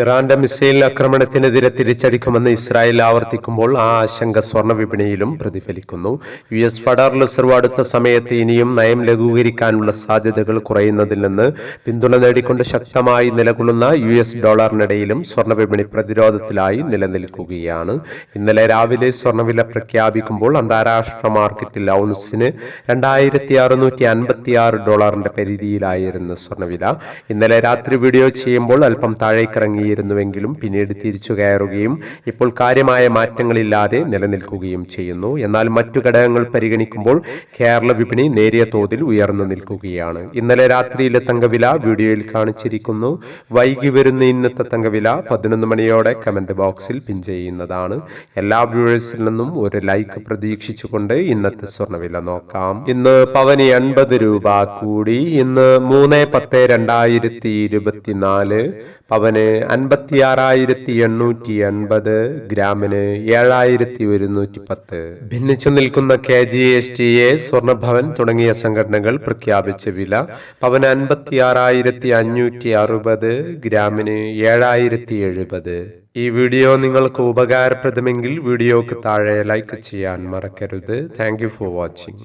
ഇറാന്റെ missile ആക്രമണത്തിനെതിരെ തിരിച്ചടിക്കുമെന്ന് Israel ആവർത്തിക്കുമ്പോൾ ആ ആശങ്ക സ്വർണ വിപണിയിലും പ്രതിഫലിക്കുന്നു. യു എസ് ഫെഡറൽ റിസർവ് അടുത്ത സമയത്ത് ഇനിയും നയം ലഘൂകരിക്കാനുള്ള സാധ്യതകൾ കുറയുന്നതിൽ നിന്ന് പിന്തുണ നേടിക്കൊണ്ട് ശക്തമായി നിലകൊള്ളുന്ന യു എസ് ഡോളറിനിടയിലും സ്വർണ വിപണി പ്രതിരോധത്തിലായി നിലനിൽക്കുകയാണ്. ഇന്നലെ രാവിലെ സ്വർണവില പ്രഖ്യാപിക്കുമ്പോൾ അന്താരാഷ്ട്ര മാർക്കറ്റിൽ ഔൺസിന് രണ്ടായിരത്തി അറുന്നൂറ്റി അൻപത്തി ആറ് ഡോളറിന്റെ പരിധിയിലായിരുന്നു സ്വർണവില. ഇന്നലെ രാത്രി വീഡിയോ ചെയ്യുമ്പോൾ അല്പം താഴേക്കിറങ്ങിയിരുന്നുവെങ്കിലും പിന്നീട് തിരിച്ചു കയറുകയും ഇപ്പോൾ കാര്യമായ മാറ്റങ്ങളില്ലാതെ നിലനിൽക്കുകയും ചെയ്യുന്നു. എന്നാൽ മറ്റു ഘടകങ്ങൾ പരിഗണിക്കുമ്പോൾ കേരള വിപണി നേരിയ തോതിൽ ഉയർന്നു നിൽക്കുകയാണ്. ഇന്നലെ രാത്രിയിലെ തങ്കവില വീഡിയോയിൽ കാണിച്ചിരിക്കുന്നു. വൈകി വരുന്ന ഇന്നത്തെ തങ്കവില പതിനൊന്ന് മണിയോടെ കമന്റ് ബോക്സിൽ പിൻ ചെയ്യുന്നതാണ്. എല്ലാ വ്യൂവേഴ്സിൽ നിന്നും ഒരു ലൈക്ക് പ്രതീക്ഷിച്ചുകൊണ്ട് ഇന്നത്തെ സ്വർണവില നോക്കാം. ഇന്ന് പവന് എൺപത് രൂപ കൂടി. ഇന്ന് മൂന്ന് പത്ത് രണ്ടായിരത്തി ഇരുപത്തിനാല് പവന് അൻപത്തി ആറായിരത്തി എണ്ണൂറ്റി എൺപത് ഗ്രാമിന് ഏഴായിരത്തി ഒരുന്നൂറ്റി പത്ത് ഭിന്നിച്ചു നിൽക്കുന്ന K G S T A Swarnabhavan തുടങ്ങിയ സംഘടനകൾ പ്രഖ്യാപിച്ച വില പവൻ അൻപത്തി ആറായിരത്തി അഞ്ഞൂറ്റി അറുപത് ഗ്രാമിന് ഏഴായിരത്തി എഴുപത് ഈ വീഡിയോ നിങ്ങൾക്ക് ഉപകാരപ്രദമെങ്കിൽ വീഡിയോക്ക് താഴെ ലൈക്ക് ചെയ്യാൻ മറക്കരുത്. Thank for watching.